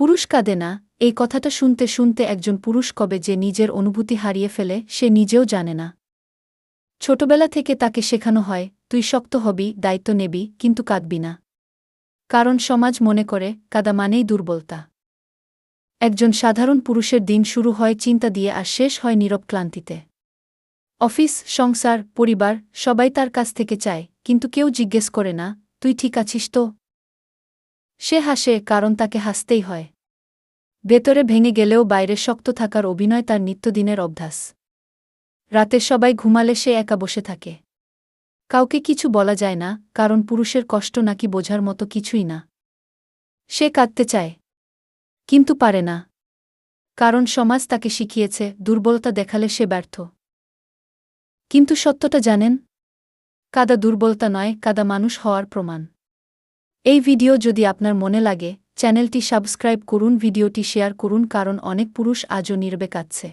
পুরুষ কাঁদে না? এই কথাটা শুনতে শুনতে একজন পুরুষ কবে যে নিজের অনুভূতি হারিয়ে ফেলে, সে নিজেও জানে না। ছোটবেলা থেকে তাকে শেখানো হয়, তুই শক্ত হবি, দায়িত্ব নেবি, কিন্তু কাঁদবি না। কারণ সমাজ মনে করে, কাদা মানেই দুর্বলতা। একজন সাধারণ পুরুষের দিন শুরু হয় চিন্তা দিয়ে আর শেষ হয় নীরব ক্লান্তিতে। অফিস, সংসার, পরিবার, সবাই তার কাছ থেকে চায়, কিন্তু কেউ জিজ্ঞেস করে না, তুই ঠিক আছিস তো? সে হাসে, কারণ তাকে হাসতেই হয়। ভেতরে ভেঙে গেলেও বাইরে শক্ত থাকার অভিনয় তার নিত্যদিনের অভ্যাস। রাতে সবাই ঘুমালে সে একা বসে থাকে। কাউকে কিছু বলা যায় না, কারণ পুরুষের কষ্ট নাকি বোঝার মতো কিছুই না। সে কাঁদতে চায়, কিন্তু পারে না। কারণ সমাজ তাকে শিখিয়েছে, দুর্বলতা দেখালে সে ব্যর্থ। কিন্তু সত্যটা জানেন, কাদা দুর্বলতা নয়, কাদা মানুষ হওয়ার প্রমাণ। এই ভিডিও যদি আপনার মনে লাগে, চ্যানেলটি সাবস্ক্রাইব করুন, ভিডিওটি শেয়ার করুন, কারণ অনেক পুরুষ আজও নির্বে কাঁদছে